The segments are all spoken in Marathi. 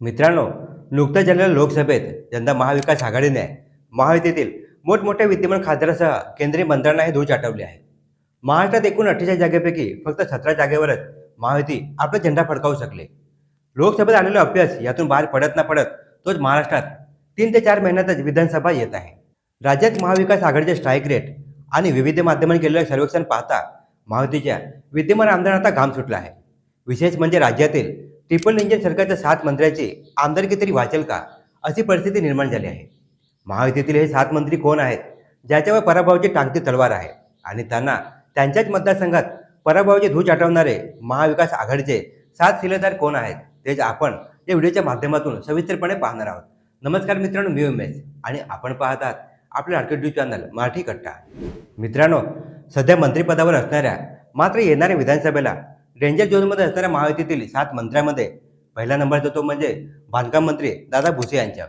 मित्रांनो नुकत्याच झालेल्या लोकसभेत यंदा महाविकास आघाडीने महायुतीतील मोठमोठ्या विद्यमान खासदारासह केंद्रीय मंत्र्यांना हे धूळ चाटवले आहे. महाराष्ट्रात एकूण अठ्ठेचाळीस जागेपैकी फक्त सतरा जागेवरच महायुती आपला झेंडा फडकावू शकले. लोकसभेत आलेला अभ्यास यातून बाहेर पडत ना पडत तोच महाराष्ट्रात तीन ते चार महिन्यातच विधानसभा येत आहे. राज्यात महाविकास आघाडीचे स्ट्राईक रेट आणि विविध माध्यमांनी केलेलं सर्वेक्षण पाहता महायुतीच्या विद्यमान आमदारांना घाम सुटला आहे. विशेष म्हणजे राज्यातील ट्रिपल इंजन सरकारच्या सात मंत्र्याची आमदारकी तरी वाचेल का? अशी परिस्थिती निर्माण झाली आहे. महायुतीतील हे सात मंत्री कोण आहेत? ज्याच्यावर पराभवाची टांगती तलवार आहे. आणि त्यांना त्यांच्याच मतदारसंघात पराभवाची धूज आठवणारे महाविकास आघाडीचे सात शिलेदार कोण आहेत? तेच आपण या व्हिडिओच्या माध्यमातून सविस्तरपणे पाहणार आहोत. नमस्कार मित्रांनो मी उमेश. आणि आपण पाहत आहात आपले आर्केट न्यूज चॅनल मराठी कट्टा. मित्रांनो सध्या मंत्रिपदावर असणाऱ्या मात्र येणाऱ्या विधानसभेला डेंजर झोनमध्ये असणाऱ्या महायुतीतील सात मंत्र्यांमध्ये पहिला नंबरचा तो म्हणजे बांधकाम मंत्री दादा भुसे यांच्या.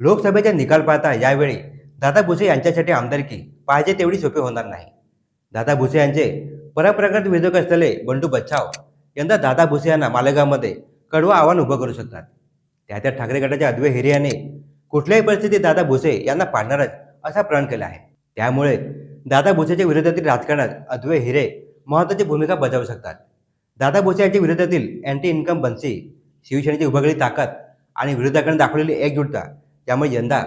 लोकसभेचा निकाल पाहता यावेळी दादा भुसे यांच्यासाठी आमदारकी पाहिजे तेवढी सोपी होणार नाही. दादा भुसे यांचे परप्रगत विरोधक असलेले बंडू बच्छाव यंदा दादा भुसे यांना मालेगावमध्ये कडवं आव्हान उभं करू शकतात. त्या त्या ठाकरे गटाच्या अद्वे हिरे कुठल्याही परिस्थितीत दादा भुसे यांना पाडणारच असा प्रण केला आहे. त्यामुळे दादा भुसेच्या विरोधातील राजकारणात अद्वे हिरे महत्त्वाची भूमिका बजावू शकतात. दादा भुसे यांच्या विरोधातील अँटी इन्कम बन्सी शिवसेनेची उभागली ताकद आणि विरोधकांनी दाखवलेली एकजुटता त्यामुळे यंदा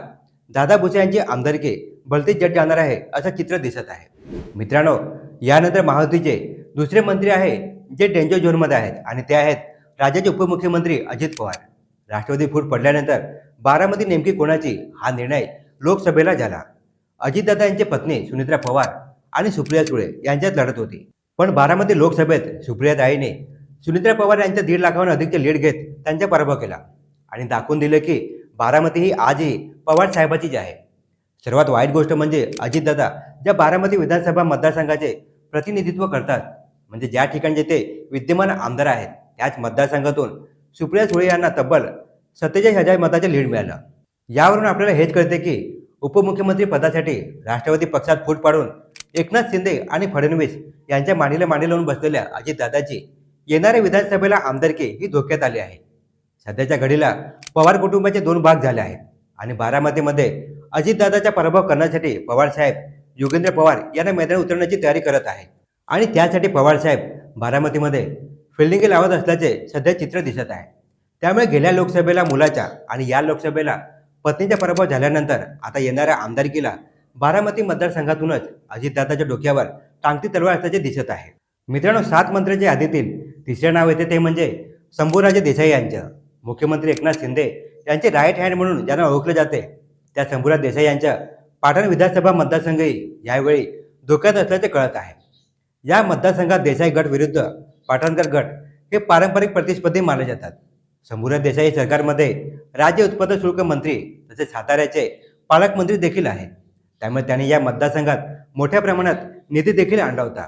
दादा भुसे यांची आमदारकी भलतीच जट जाणार आहे असं चित्र दिसत आहे. मित्रांनो यानंतर महायुतीचे दुसरे मंत्री आहे जे डेंजर झोनमध्ये आहेत आणि ते आहेत राज्याचे उपमुख्यमंत्री अजित पवार. राष्ट्रवादी फूट पडल्यानंतर बारामती नेमकी कोणाची हा निर्णय लोकसभेला झाला. अजितदादा यांची पत्नी सुनित्रा पवार आणि सुप्रिया सुळे यांच्यात लढत होती. पण बारामती लोकसभेत सुप्रिया दाईने सुनित्रा पवार यांच्या दीड लाखाहून अधिकचे लीड घेत त्यांचा पराभव केला. आणि दाखवून दिलं की बारामती ही आजही पवार साहेबाचीच आहे. सर्वात वाईट गोष्ट म्हणजे अजितदादा ज्या बारामती विधानसभा मतदारसंघाचे प्रतिनिधित्व करतात म्हणजे ज्या ठिकाणी ते विद्यमान आमदार आहेत त्याच मतदारसंघातून सुप्रिया सुळे यांना तब्बल सत्तेचाळीस हजार मताचे लीड मिळालं. यावरून आपल्याला हेच कळते की उपमुख्यमंत्री पदासाठी राष्ट्रवादी पक्षात फूट पाडून एकनाथ शिंदे आणि फडणवीस यांच्या मांडीला मांडी लावून बसलेल्या अजितदादाची येणाऱ्या विधानसभेला आमदारकी ही धोक्यात आली आहे सध्याच्या घडीला पवार कुटुंबाचे दोन भाग झाले आहेत आणि बारामतीमध्ये अजितदादाचा पराभव करण्यासाठी पवारसाहेब योगेंद्र पवार यांना मैदानात उतरण्याची तयारी करत आहे आणि त्यासाठी पवारसाहेब बारामतीमध्ये फिल्डिंग लावत असल्याचे सध्या चित्र दिसत आहे. त्यामुळे गेल्या लोकसभेला मुलाच्या आणि या लोकसभेला पत्नीचा पराभव झाल्यानंतर आता येणाऱ्या आमदारकीला बारामती मतदारसंघातूनच अजितदादाच्या डोक्यावर टांगती तलवार असल्याचे दिसत आहे. मित्रांनो सात मंत्र्यांच्या यादीतील तिसरे नाव येते ते म्हणजे शंभूराजे देसाई यांचं. मुख्यमंत्री एकनाथ शिंदे यांचे राईट हँड म्हणून ज्यांना ओळखले जाते त्या शंभूराज देसाई यांच्या पाटण विधानसभा मतदारसंघही यावेळी धोक्यात असल्याचे कळत आहे. या मतदारसंघात देसाई गट विरुद्ध पाटणकर गट हे पारंपरिक प्रतिस्पर्धी मानले जातात. शंभूराज देसाई सरकारमध्ये राज्य उत्पादन शुल्क मंत्री तसेच साताऱ्याचे पालकमंत्री देखील आहेत. त्यामुळे त्याने या मतदारसंघात मोठ्या प्रमाणात निधी देखील आणला होता.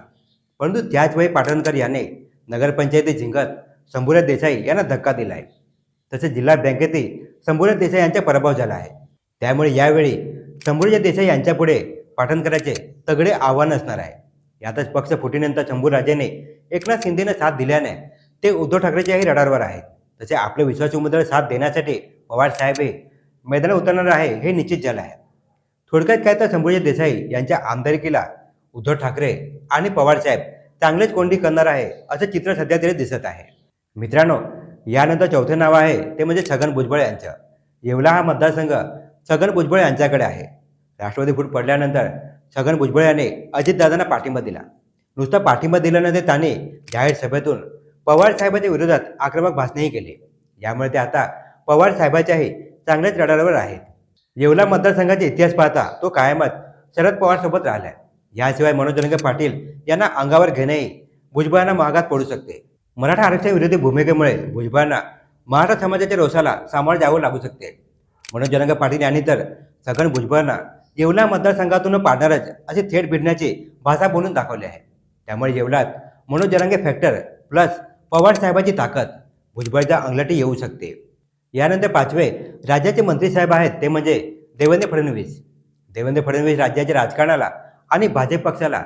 परंतु त्याचवेळी पाटणकर याने नगरपंचायती जिंकत शंभूराज देसाई यांना धक्का दिला आहे. तसेच जिल्हा बँकेतही शंभूराज देसाई यांचा पराभव झाला आहे. त्यामुळे यावेळी शंभूराज देसाई यांच्यापुढे पाटणकरांचे तगडे आव्हान असणार आहे. यातच पक्ष फुटीनंतर शंभूराजेने एकनाथ शिंदेने साथ दिल्याने ते उद्धव ठाकरेच्याही रडारवर आहेत. तसे आपले विश्वास उमेदवार साथ देण्यासाठी पवार साहेबही मैदानात उतरणार आहे हे निश्चित झालं आहे. थोडक्यात काय तर शंभूराज देसाई यांच्या आमदारकीला उद्धव ठाकरे आणि पवारसाहेब चांगलेच कोंडी करणार आहे असं चित्र सध्या तरी दिसत आहे. मित्रांनो यानंतर चौथे नाव आहे ते म्हणजे छगन भुजबळ यांचं. येवला हा मतदारसंघ छगन भुजबळ यांच्याकडे आहे. राष्ट्रवादी फूट पडल्यानंतर छगन भुजबळ याने अजितदादांना पाठिंबा दिला. नुसता पाठिंबा दिल्यानंतर त्यांनी जाहीर सभेतून पवार साहेबांच्या विरोधात आक्रमक भाषणेही केली. यामुळे ते आता पवार साहेबाच्याही चांगल्याच रडारवर आहेत. येवला मतदारसंघाचा इतिहास पाहता तो कायमच शरद पवारसोबत राहिलाय. याशिवाय मनोजरंग पाटील यांना अंगावर घेणेही भुजबळांना महागात पडू शकते. मराठा आरक्षण विरोधी भूमिकेमुळे भुजबळांना मराठा समाजाच्या रोषाला सामोरं जावं लागू शकते. मनोजरंग पाटील यांनी तर सगन भुजबळांना येवला मतदारसंघातून पाडणारच असे थेट भिडण्याची भाषा बोलून दाखवली आहे. त्यामुळे येवलात मनोज जरांगे फॅक्टर प्लस पवार साहेबाची ताकद भुजबळच्या अंगलटी येऊ शकते. यानंतर पाचवे राज्याचे मंत्रीसाहेब आहेत ते म्हणजे देवेंद्र फडणवीस. देवेंद्र फडणवीस राज्याच्या राजकारणाला आणि भाजप पक्षाला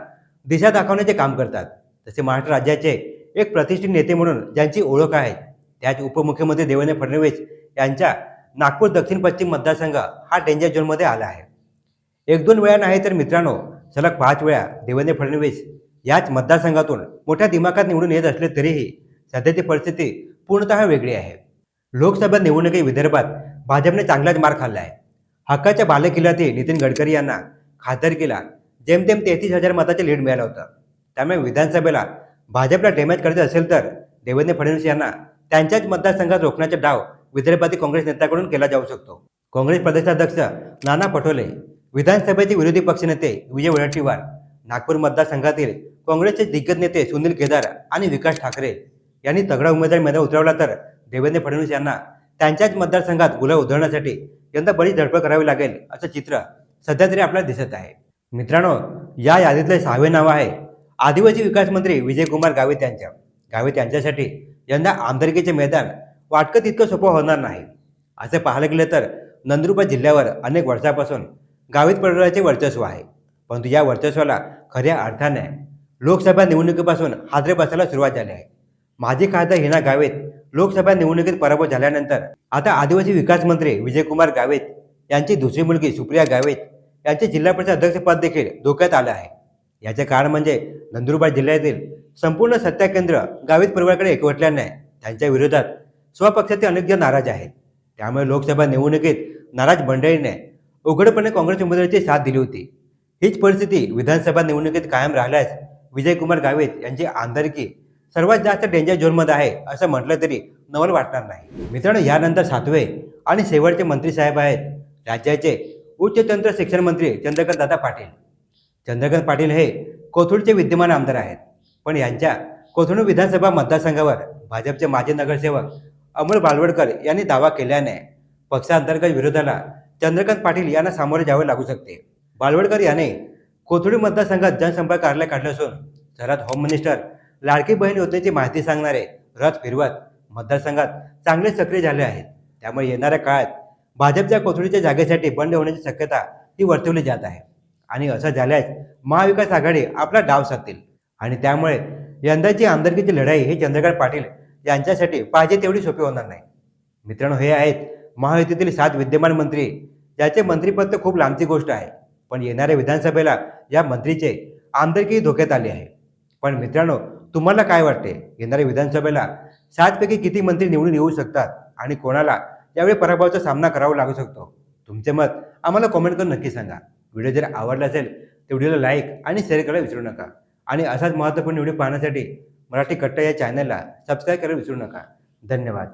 दिशा दाखवण्याचे काम करतात. तसे महाराष्ट्र राज्याचे एक प्रतिष्ठित नेते म्हणून ज्यांची ओळख आहे त्याच उपमुख्यमंत्री देवेंद्र फडणवीस यांच्या नागपूर दक्षिण पश्चिम मतदारसंघ हा डेंजर झोनमध्ये आला आहे. एक दोन वेळा नाही तर मित्रांनो सलग पाच वेळा देवेंद्र फडणवीस याच मतदारसंघातून मोठ्या दिमाखात निवडून येत असले तरीही सध्याची परिस्थिती पूर्णतः वेगळी आहे. लोकसभा निवडणुकी विदर्भात भाजपने चांगलाच मार खाल्ला आहे. हक्काच्या बालेकिल्ल्यातील नितीन गडकरी यांना खासदारकीला जेमतेम तेहतीस हजार मताचे लीड मिळालं होतं. त्यामुळे विधानसभेला भाजपला डॅमेज करायचं असेल तर देवेंद्र फडणवीस यांना त्यांच्याच मतदारसंघात रोखण्याचा डाव विदर्भातील काँग्रेस नेत्याकडून केला जाऊ शकतो. काँग्रेस प्रदेशाध्यक्ष नाना पटोले विधानसभेचे विरोधी पक्षनेते विजय वडेट्टीवार नागपूर मतदारसंघातील काँग्रेसचे दिग्गज नेते सुनील केदार आणि विकास ठाकरे यांनी तगडा उमेदवार मैदान उतरवला तर देवेंद्र फडणवीस यांना त्यांच्याच मतदारसंघात गुलाब उधळण्यासाठी यंदा बरीच धडपड करावी लागेल असं चित्र सध्या तरी आपल्याला दिसत आहे. मित्रांनो या यादीतले सहावे नाव आहे आदिवासी विकास मंत्री विजयकुमार गावित यांच्या. गावित यांच्यासाठी यंदा आमदारकीचे मैदान वाटकं तितकं सोपं होणार नाही. असं पाहायला गेलं तर नंदुरबार जिल्ह्यावर अनेक वर्षापासून गावित परिवाराचे वर्चस्व आहे. परंतु या वर्चस्वाला खऱ्या अर्थाने लोकसभा निवडणुकीपासून हादरे बसायला सुरुवात झाली आहे. माजी खासदार हिना गावित लोकसभा निवडणुकीत पराभव झाल्यानंतर आता आदिवासी विकास मंत्री विजयकुमार गावित यांची दुसरी मुलगी सुप्रिया गावित यांचे जिल्हा परिषद अध्यक्षपद देखील धोक्यात आलं आहे. याचे कारण म्हणजे नंदुरबार जिल्ह्यातील संपूर्ण सत्ता केंद्र गावित परिवाराकडे एकवटल्याने त्यांच्या विरोधात स्वपक्षाचे अनेक जण नाराज आहेत. त्यामुळे लोकसभा निवडणुकीत नाराज मंडळीने उघडपणे काँग्रेस उमेदवाराची साथ दिली होती. हीच परिस्थिती विधानसभा निवडणुकीत कायम राहिल्यास विजयकुमार गावित यांची आमदारकी सर्वात जास्त डेंजर झोनमध्ये आहे असं म्हटलं तरी नवल वाटणार नाही. मित्रांनो यानंतर सातवे आणि शेवटचे मंत्री साहेब आहेत राज्याचे उच्च तंत्र शिक्षण मंत्री चंद्रकांत दादा पाटील. चंद्रकांत पाटील हे कोथरूडचे विद्यमान आमदार आहेत. पण यांच्या कोथरूड विधानसभा मतदारसंघावर भाजपचे माजी नगरसेवक अमोल बालवडकर यांनी दावा केल्याने पक्षांतर्गत विरोधाला चंद्रकांत पाटील यांना सामोरे जावे लागू शकते. बालवडकर याने कोथरूड मतदारसंघात जनसंपर्क कार्यालय काढलं असून शहरात होम मिनिस्टर लाडकी बहीण योजनेची माहिती सांगणारे रथ फिरवत मतदारसंघात चांगले सक्रिय झाले आहेत. त्यामुळे येणाऱ्या काळात भाजपच्या कोथळीच्या जागेसाठी बंद होण्याची शक्यता ही वर्तवली जात आहे. आणि असं झाल्यास महाविकास आघाडी आपला डाव साधतील आणि त्यामुळे यंदाची आमदारकीची लढाई ही चंद्रकांत पाटील यांच्यासाठी पाहिजे तेवढी सोपी होणार नाही. मित्रांनो हे आहेत महायुतीतील सात विद्यमान मंत्री ज्याचे मंत्रिपद तर खूप लांबची गोष्ट आहे. पण येणाऱ्या विधानसभेला या मंत्रीचे आमदारकी धोक्यात आली आहे. पण मित्रांनो तुम्हाला काय वाटते? येणाऱ्या विधानसभेला सातपैकी किती मंत्री निवडून येऊ शकतात आणि कोणाला यावेळी पराभवाचा सामना करावा लागू शकतो? तुमचे मत आम्हाला कॉमेंट करून नक्की सांगा. व्हिडिओ जर आवडला असेल तर व्हिडिओला लाईक आणि शेअर करायला विसरू नका. आणि असाच महत्त्वपूर्ण व्हिडिओ पाहण्यासाठी मराठी कट्टा या चॅनलला सबस्क्राईब करायला विसरू नका. धन्यवाद.